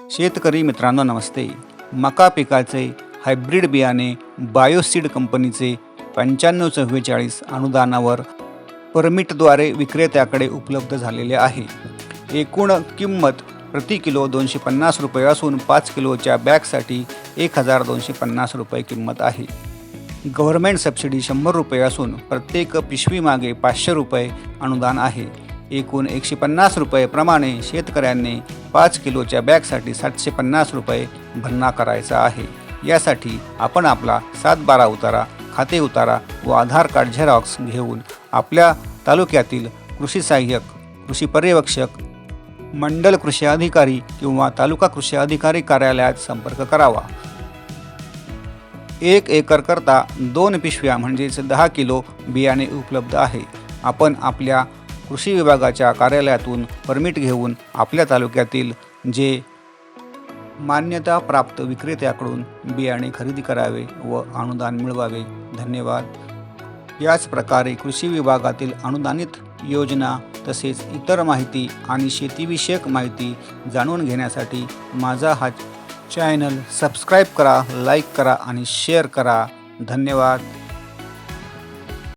शेतकरी मित्रांनो नमस्ते. मका पिकाचे हायब्रिड बियाणे बायोसीड कंपनीचे पंच्याण्णव चव्वेचाळीस अनुदानावर परमिटद्वारे विक्रेत्याकडे उपलब्ध झालेले आहे. एकूण किंमत प्रति किलो दोनशे पन्नास रुपये असून पाच किलोच्या बॅगसाठी एक हजार दोनशे पन्नास रुपये किंमत आहे. गव्हर्मेंट सबसिडी शंभर रुपये असून प्रत्येक पिशवीमागे पाचशे रुपये अनुदान आहे. एकूण एकशे पन्नास रुपयेप्रमाणे शेतकऱ्यांनी पाच किलोच्या बॅगसाठी सातशे पन्नास रुपये भरणा करायचा आहे. यासाठी आपण आपला सात बारा उतारा खाते उतारा व आधार कार्ड झेरॉक्स घेऊन आपल्या तालुक्यातील कृषी सहाय्यक कृषी पर्यवेक्षक मंडल कृषी अधिकारी किंवा तालुका कृषी अधिकारी कार्यालयात संपर्क करावा. एक एकर करता दोन पिशव्या म्हणजेच दहा किलो बियाणे उपलब्ध आहे. आपण आपल्या कृषी विभागाच्या कार्यालयातून परमिट घेऊन आपल्या तालुक्यातील जे मान्यताप्राप्त विक्रेत्याकडून बियाणे खरेदी करावे व अनुदान मिळवावे धन्यवाद. याच प्रकारे कृषी विभागातील अनुदानित योजना तसेच इतर माहिती आणि शेतीविषयक माहिती जाणून घेण्यासाठी माझा हा चॅनल सबस्क्राईब करा लाईक करा आणि शेअर करा. धन्यवाद.